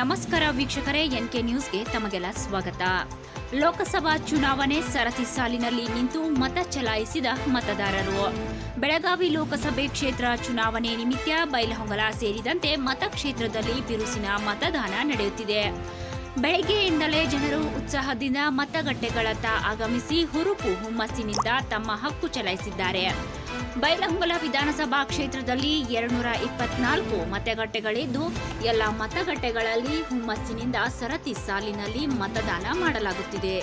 ನಮಸ್ಕಾರ ವೀಕ್ಷಕರೇ, ಎನ್ಕೆ ನ್ಯೂಸ್ಗೆ ತಮಗೆಲ್ಲ ಸ್ವಾಗತ. ಲೋಕಸಭಾ ಚುನಾವಣೆ ಸರತಿ ಸಾಲಿನಲ್ಲಿ ನಿಂತು ಮತ ಚಲಾಯಿಸಿದ ಮತದಾರರು. ಬೆಳಗಾವಿ ಲೋಕಸಭೆ ಕ್ಷೇತ್ರ ಚುನಾವಣೆ ನಿಮಿತ್ತ ಬೈಲಹೊಂಗಲ ಸೇರಿದಂತೆ ಮತಕ್ಷೇತ್ರದಲ್ಲಿ ಬಿರುಸಿನ ಮತದಾನ ನಡೆಯುತ್ತಿದೆ. ಬೆಳಗ್ಗೆಯಿಂದಲೇ ಜನರು ಉತ್ಸಾಹದಿಂದ ಮತಗಟ್ಟೆಗಳತ್ತ ಆಗಮಿಸಿ ಹುರುಪು ಹುಮ್ಮಸ್ಸಿನಿಂದ ತಮ್ಮ ಹಕ್ಕು ಚಲಾಯಿಸಿದ್ದಾರೆ. ಬೈಲಹೊಂಗಲ ವಿಧಾನಸಭಾ ಕ್ಷೇತ್ರದಲ್ಲಿ ಎರಡ್ನೂರ ಇಪ್ಪತ್ನಾಲ್ಕು ಮತಗಟ್ಟೆಗಳಿದ್ದು, ಎಲ್ಲ ಮತಗಟ್ಟೆಗಳಲ್ಲಿ ಹುಮ್ಮಸ್ಸಿನಿಂದ ಸರತಿ ಸಾಲಿನಲ್ಲಿ ಮತದಾನ ಮಾಡಲಾಗುತ್ತಿದೆ.